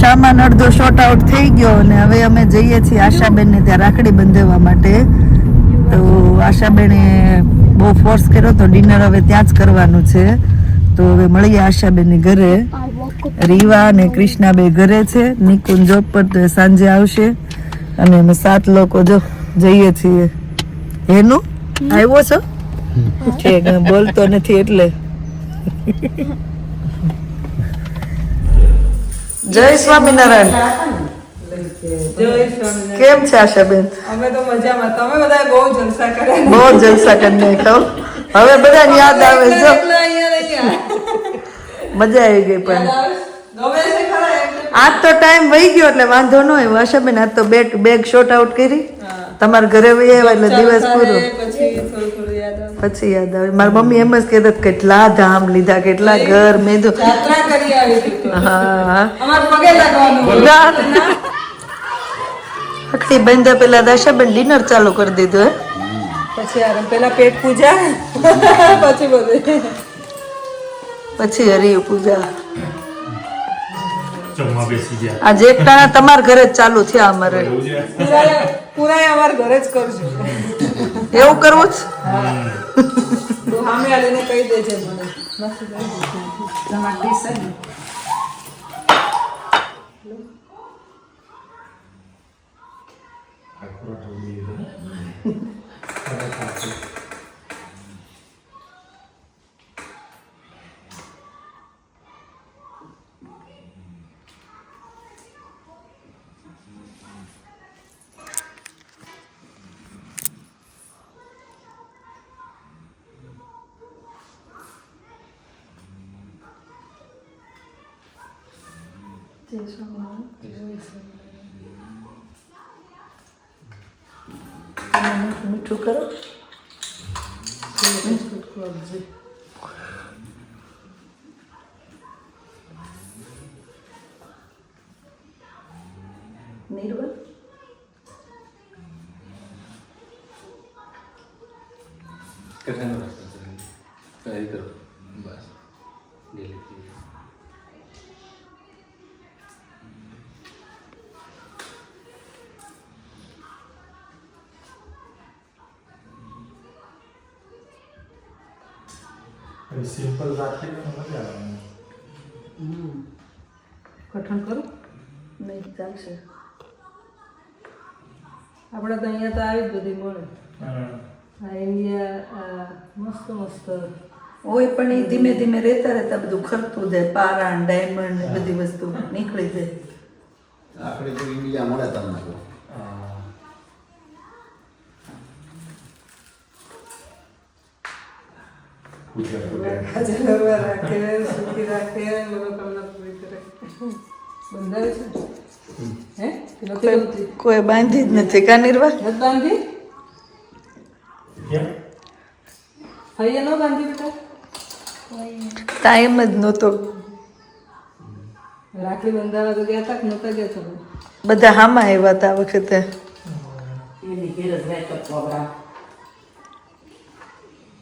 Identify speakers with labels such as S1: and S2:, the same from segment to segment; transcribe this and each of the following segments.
S1: સામાન અડધો sort out થઈ ગયો અને હવે અમે જઈએ છીએ આશાબેનને ત્યાં રાખડી બંધાવવા માટે. તો આશાબેને બહુ ફોર્સ કર્યો તો ડિનર હવે ત્યાં જ કરવાનું છે. તો હવે મળીએ આશાબેનની ઘરે. રીવા અને કૃષ્ણાબે ઘરે છે. નિકુંજ જોબ પર તો સાંજે આવશે. અને અમે સાત લોકો જો જઈએ છીએ. એનું આવ્યો છો? બોલતો નથી એટલે. જય સ્વામિનારાયણ. કેમ છે આશાબેન
S2: અમે તો મજામાં. તમે બધા બહુ જલસા કર્યા
S1: બહુ જલસા કરીને કહો હવે બધા યાદ આવે છે. મજા આવી ગઈ પણ? આજ તો ટાઈમ વહી ગયો એટલે વાંધો ન આવ્યો. આશાબેન આજ તો બેગ બેગ શોર્ટ આઉટ કરી. તમારા ઘરે વહી આવ્યા એટલે દિવસ પૂરો.
S2: પછી યાદ આવે.
S1: મારી મમ્મી એમ જ કહેતા કેટલા ધામ લીધા કેટલા ઘર મેં તો
S2: યાત્રા કરી આવી હતી તો.
S1: હા.
S2: અમારે પગે લાગવાનું
S1: ના. આખી બંધા પેલા દાશાબેન ડિનર ચાલુ કરી દીધું હે.
S2: પછી પેલા પેટ પૂજા પછી બધું.
S1: પછી હરિ પૂજા.
S3: આ જે ગયા.
S1: આજે એક ટાણા તમારા ઘરે જ ચાલુ થયા અમારે.
S2: પૂરા અમારે ઘરે જ કરજો
S1: એવું કરવું જ?
S2: તો કહી દેજે મને મસ્ત કહી દેજે. તમારી dish
S1: મીઠું કરો નીરવા
S4: કઠણ રસ્તો છે ટ્રાય કરો
S3: સિમ્પલ રાખીને મજા આવે
S2: કઠણ કરું
S1: નહીં ચાલશે.
S2: આપણે તો અહીંયા તો આવી જ બધી મળે. આ ઇન્ડિયા મસ્ત મસ્ત.
S1: હોય પણ એ ધીમે ધીમે રહેતા રહેતા બધું ખરતું જાય. પારા ડાયમંડ બધી વસ્તુ નીકળી જાય.
S5: આપણે તો ઇન્ડિયા મળે તમને તો.
S3: હા. પૂજા પૂજા
S2: જલવા રાખે સુખી રાખે મનોકામના પૂરી કરે બંધાવે છે હે કે નથી બનતી?
S1: કોઈ બાંધી જ નથી કા નિર્વા
S2: નથી બાંધી? હૈયા ન બાંધી બેટા.
S1: ટાઈમ જ નહોતો.
S2: રાખડી બંધાવા તો ગયા હતા કે નહોતા ગયા તમે
S1: બધા હામાં આવ્યા હતા આ વખતે.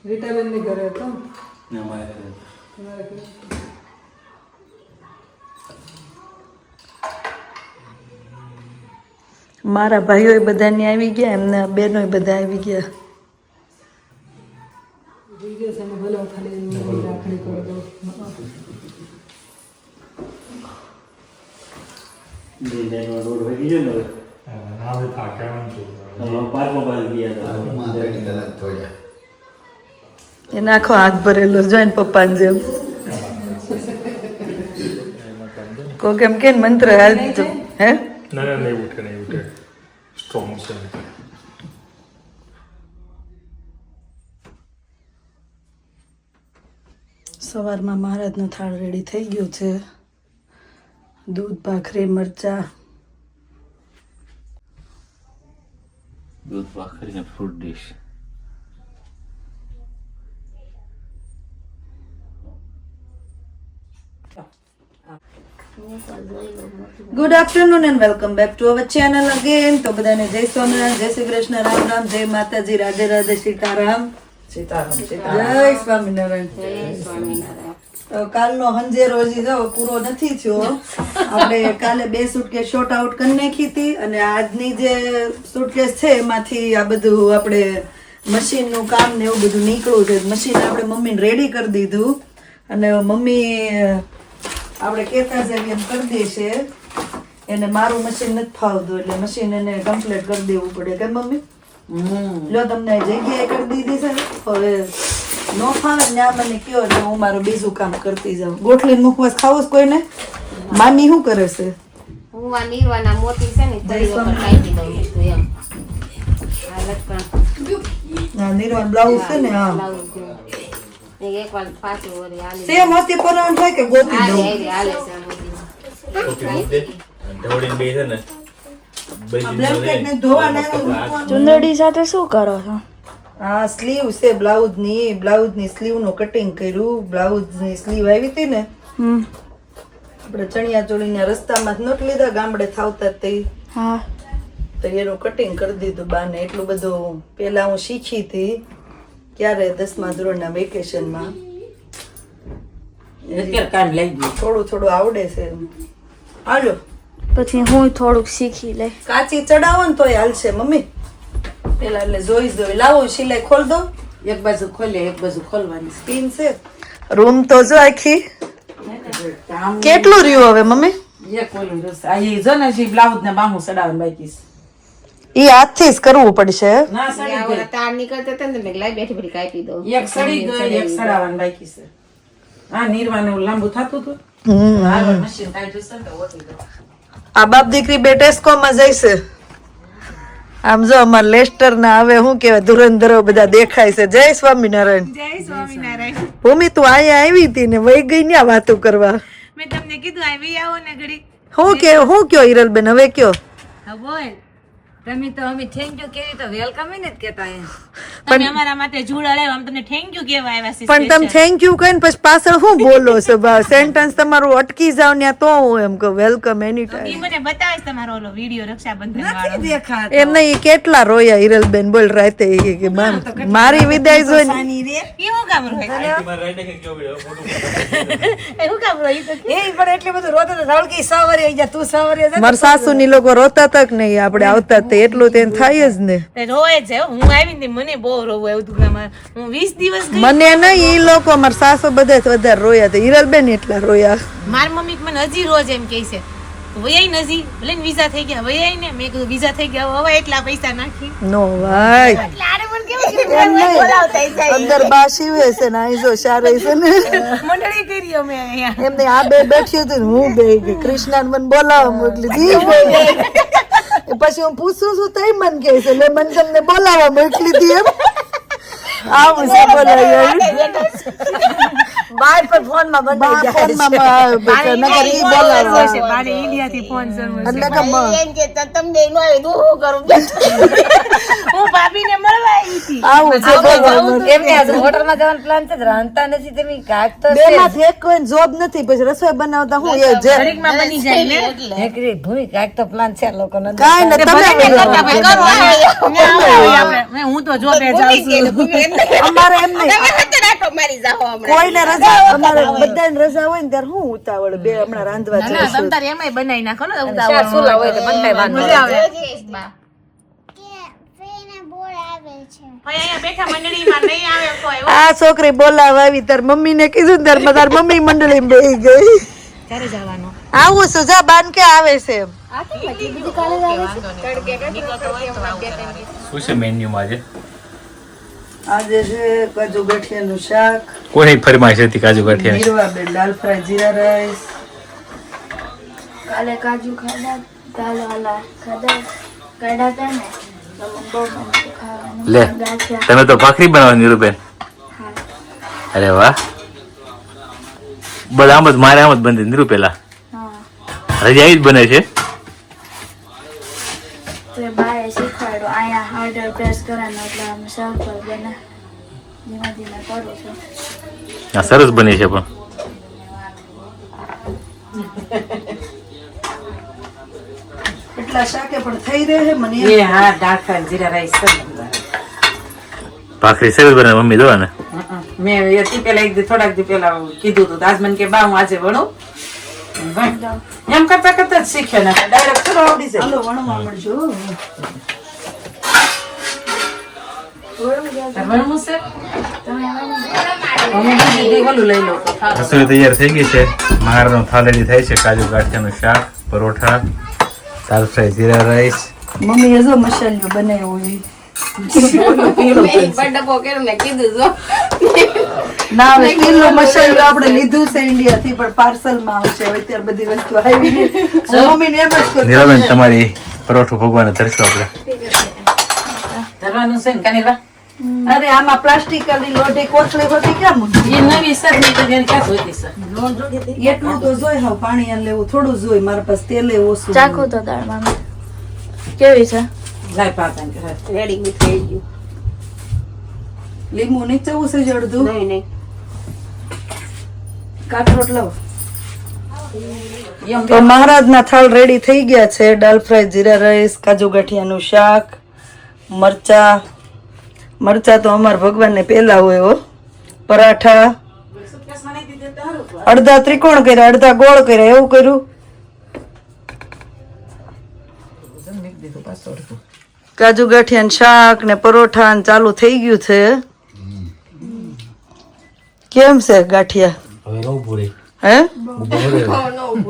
S2: રીટાબેનની ઘરે હતો
S4: ને? અમારે ઘરે.
S2: તમારે
S1: મારા ભાઈઓ બધાની આવી ગયા એમના બહેનો બધા આવી ગયા
S2: વીડિયો છે ને ભલે હું ખાલી એમની રાખડી કરી દઉં
S4: બે લાઈનમાં રોડ વહી ગયો ને હવે.
S3: હા, ના હવે થાક્યા છું
S4: હવે પાર્કમાં પાછી ગયા હતા.
S5: હાથમાં બેઠી કલાક જોયા.
S1: એને આખો હાથ ભરેલો જોઈને પપ્પાને જેમ કોક એમ કે મંત્ર હાલતો હે
S3: ના ના નહીં ઉઠે નહીં ઉઠે સ્ટ્રોંગ છે
S1: સવારમાં મહારાજનો થાળ રેડી થઈ ગયો છે. દૂધ ભાખરી મરચા.
S4: દૂધ ભાખરી ને fruit dish
S1: good afternoon and welcome back to our channel again તો બધાને જય સ્વામિનારાયણ જય શ્રી કૃષ્ણ રામ રામ જય માતાજી રાધે રાધે સીતારામ.
S2: સીતારામ
S1: જય સ્વામિનારાયણ. તો કાલનો હંજે રોજી જો પૂરો નથી થયો. આપણે કાલે બે સુટકેસ શોર્ટ આઉટ કરી નાખી હતી અને આજની જે સુટકેસ છે એમાંથી આ બધું આપણે મશીનનું કામ ને એવું બધું નીકળ્યું છે. મશીન આપણે મમ્મીને રેડી કરી દીધું. અને મમ્મી આપણે કહેતા છે એમ કરી દેશે એને મારું મશીન નથી ફાવતું એટલે મશીન એને કમ્પ્લીટ કરી દેવું પડે. કે મમ્મી? લો તમને જગ્યાએ કરી દીધી છે. ને, હવે નો ફાવે ને આ મને કયો એટલે હું મારું બીજું કામ કરતી જાઉં. ગોઠલીને મુખવાસ ખાવું છે કોઈને? મામી શું કરે છે?
S6: હું આ નીરવાના મોતી છે ને તળી ઉપર કાઢી દઉં છું એમ. આ લટકણ
S1: હા નિર્વાણ બ્લાઉઝ છે ને હા.
S6: એક એકવાર પાછું વળી હાલી
S1: સેમ મોતી પરવાનું થાય કે ગોતી
S6: હાલે
S1: દઉં
S6: હાલે હાલે છે આ મોતી
S4: ઢવળીને બે છે ને
S1: ને ના
S7: ચુંદડી સાથે શું કરો છો
S1: હા સ્લીવ છે બ્લાઉઝની બ્લાઉઝની સ્લીવનું કટિંગ કર્યું બ્લાઉઝની સ્લીવ આવી હતી ને
S7: હમ
S1: આપણે ચણિયા ચોળીના રસ્તામાં જ નોટ લીધા ગામડે થાવતા તે
S7: હા
S1: તો એનું કટિંગ કરી દીધું બાને એટલું બધું પેલા હું શીખી હતી ક્યારે દસમા ધોરણના વેકેશનમાં? થોડું થોડું આવડે છે. હાલો.
S7: પછી હું થોડુંક શીખી લે
S1: કાચી ચડાવો ને તોય હાલશે મમ્મી. પેલા એટલે જોઈ જોઈ લાવો સિલાઈ ખોલ દો.
S2: એક બાજુ ખોલે એક બાજુ ખોલવાની.
S1: સ્કીન છે. રૂમ તો જો આખી. કેટલું રહ્યું હવે મમ્મી?
S2: એક ઓલું આ જો ને બ્લાઉઝ ને બાહું ચડાવવાનું બાકી છે.
S1: ઈ હાથથી જ કરવું પડશે.
S2: ના સડી
S6: આ ઓલા તાર નીકળતા હતા ને લાઈ બેઠી બેઠી કાપી દઉં.
S2: એક સડી ગઈ એક સડાવવાનું બાકી છે. આ નીરવાને લાંબુ થતું હતું.
S1: હમ.
S2: મશીન કાઢ્યું છે તો ઓટી
S1: આ બાપ દીકરી બે ટેસ્કો માં જઈશે. આમ જો અમાર લેસ્ટર ના હવે શું કેવાય ધુરંધરો બધા દેખાય છે. જય સ્વામિનારાયણ.
S8: જય સ્વામિનારાયણ.
S1: ભૂમિ તું અહીંયા આવી હતી ને વહી ગઈ ને વાતો કરવા?
S8: મેં તમને કીધું આવી આવો ને ઘડી
S1: હું કે હું કયો હિરલબેન હવે કયો?
S8: હા બોલ. તમે તો અમે થેન્ક યુ કેવી તો વેલકમ ને જ કેતા એમ. તમે અમારા માટે જૂડ અડાવ્યા આમ તમને થેન્ક યુ કેવા આવ્યા છે
S1: પણ તમે થેન્ક યુ કહીને પછી પાછળ શું બોલો છો? સેન્ટેન્સ તમારું અટકી જાવ ને તો હું એમ કહું વેલકમ એની ટાઈમ
S8: મને બતાવે તમારો ઓલો વિડિયો રક્ષાબંધન વાળો
S1: એમ નહીં ઈ કેટલા રોયા હિરલબેન બોલ રાતે કે- કે મારી વિદાય જોઈને
S8: ઈ હું કામ રોય? એ હું કામ રોય? ઈ તો કે-
S1: મારા સાસુ ની લોકો રોતા તક નહીં? આપણે આવતા તે એટલું તેને થાય જ ને.
S8: રોવે છે હું. આવી ને મને બહુ રોવું એવું હતું મારે- હું વીસ દિવસ
S1: મને નહીં એ લોકો મારા સાસુ બધા વધારે રોયા હતા. હિરલબેન એટલા રોયા.
S8: મારી મમ્મી મને હજી રોજ એમ કહે છે. વયાઈ નજી ભલે વિઝા થઈ ગયા વયાઈ ને. મેં કીધું વિઝા થઈ ગયા હવે એટલા પૈસા નાખી.
S1: નો ભાઈ. એમ નહીં. અંદર બા શિવે છે ને જો છે ને.
S8: મંડળી કરી અમે અહીંયા.
S1: એમને આ બે બેઠી હતી ને હું બે ગઈ. કૃષ્ણા મને બોલાવવા મોકલી. દી પછી હું પૂછું છું તઈ મન કે છે. લે મન તમને બોલાવવા મોકલી હતી એમ. આવું છે બોલાવી બાર પર ફોનમાં બંધાઈ ફોનમાં નગર ઈ બોલાવવા
S8: બારે ઇન્ડિયાથી ફોન શરૂ
S1: એટલે કે
S6: તમને એનો આવે તો હું કરું?
S8: આવી
S9: જવાનો પ્લાન છે રાંધતા નથી તમે કાક તો
S1: બે માંથી એક કોઈ જોબ નથી પછી રસોઈ બનાવતા હું એ જે
S8: ઘડીકમાં બની જાય ને.
S9: હેકરી ભૂમિ કાક તો પ્લાન છે
S1: કાંઈ ને તમે
S8: કરતા ભાઈ કરો. ને આપણે. હું તો જોબે જાઉં છું.
S1: અમારે એમ નહીં. કોઈને રજા અમારે બધાને રજા હોય ને ત્યારે હું ઉતાવળ બે હમણાં રાંધવા જઈશું
S8: તમ તારે એમાંય બનાવી નાખો ને ઉતાવળ
S9: સુલા હોય તો. વાંધો.
S8: આવે
S6: બા
S8: ભાઈ અહીંયા બેઠા મંડળીમાં નહીં આવે કોઈ
S1: આ છોકરી બોલાવા આવી તાર મમ્મી ને કીધું તાર તાર મમ્મી મંડળી બેહી ગઈ.
S8: ક્યારે જવાનું.
S1: આવું છું બાન કે આવે છે.
S3: શું છે મેન્યુમાં આજે?
S1: આજે છે કાજુ ગઠિયાનું શાક
S3: કોઈ ફરમાઈશ હતી કાજુ ગાંઠિયા
S1: દાલ ફ્રાય જીરા રાઈસ.
S7: કાલે કાજુ ખાધા કાઢ્યા હતા ને તો બહુ ખાવાનું
S3: લે તમે તો ભાખરી બનાવવાની નીરુબેન. અરે વાહ. બધા આમ જ મારે આમ જ બનતી નીરુ પેલા. આવી જ બને છે. સરસ બની છે પણ.
S1: એટલા શાકે પણ થઈ રહે મને
S2: હા ડાકા જીરા રાઈસ.
S3: ભાખરી સરસ બને મમ્મી દો ને.
S10: મેં એ તી પેલા એક થોડાક દી પેલા કીધું હતું તો આજ મને કે બા હું આજે વણું. એમ કરતા કરતા જ શીખ્યો ને ડાયરેક્ટ થોડો આવડી જાય.
S1: હાલો વણવા મળજો.
S3: રસોઈ તૈયાર થઈ ગઈ છે. મહારાજનો થાળ રેડી થાય છે કાજુ ગાંઠિયાનું શાક paratha dal fry jeera rice.
S1: Mummy હજુ જો મસાલો બનાવ્યો હોય.
S6: પણ ડબ્બો કર્યો મેં કીધું જો
S1: ના હવે કિલો મસાલો આપણે લીધું છે ઇન્ડિયા થી પણ પાર્સલમાં આવશે. હવે અત્યારે બધી વસ્તુ આવી મમ્મી ને એમ જ કરતા
S3: નીરવબેન તમારી પરોઠો ભગવાન ધરશું આપણે.
S10: ધરવાનું છે ને કાનીબા
S1: અરે આમાં પ્લાસ્ટિક વાળી લોઢી કોથળી હોતી ક્યાં મૂકી?
S10: એ નવી સરની જગ્યાએ ક્યાં જોઈતી સર
S1: એટલું તો જોઈ હવે પાણી લેવું થોડું જોઈ મારા પાસે તેલે ઓછું
S7: ચાખો તો દાળ મામી કેવી છે?
S10: જાય પાતા કરે
S6: રેડી બી થઈ ગયું.
S1: લીંબુ નીચે છે જ અડધું
S6: નહીં નહીં.
S1: કાઠોટ લાવ. તો મહારાજના થાળ રેડી થઈ ગયા છે. દાલ ફ્રાય જીરા રાઈસ કાજુ ગાંઠિયાનું શાક મરચા. મરચા તો અમારા ભગવાનને પેલા હોય હો. પરાઠા. અડધા ત્રિકોણ કર્યા અડધા ગોળ કર્યા એવું કર્યું. કાજુ ગાંઠિયા શાક ને પરોઠા ને ચાલુ થઈ ગયું છે. કેમ છે ગાંઠિયા?
S4: હવે નવું પૂરી
S1: હે?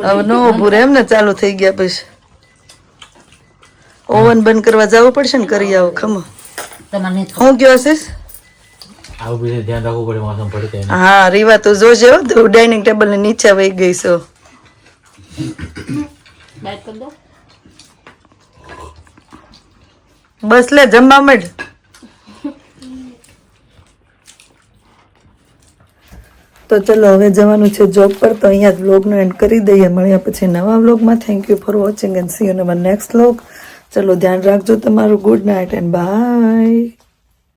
S1: હવે નો પૂરે એમ ને ચાલુ થઈ ગયા પછી. ઓવન બંધ કરવા જવું પડશે ને કરી આવો ખમો. હું કયો
S4: તેને
S1: હા રીવા તો જોજે હો ડાઇનિંગ ટેબલની નીચે વહી ગઈ છો
S6: બાદ કરી દો
S1: બસ લે, જમવા મળ. તો ચલો, હવે જવાનું છે જોબ પર. તો અહીંયા જ વ્લોગનો એન્ડ કરી દઈએ. મળ્યા પછી નવા વ્લોગમાં thank you for watching and see you in next vlog ચલો, ધ્યાન રાખજો તમારું. Good night and by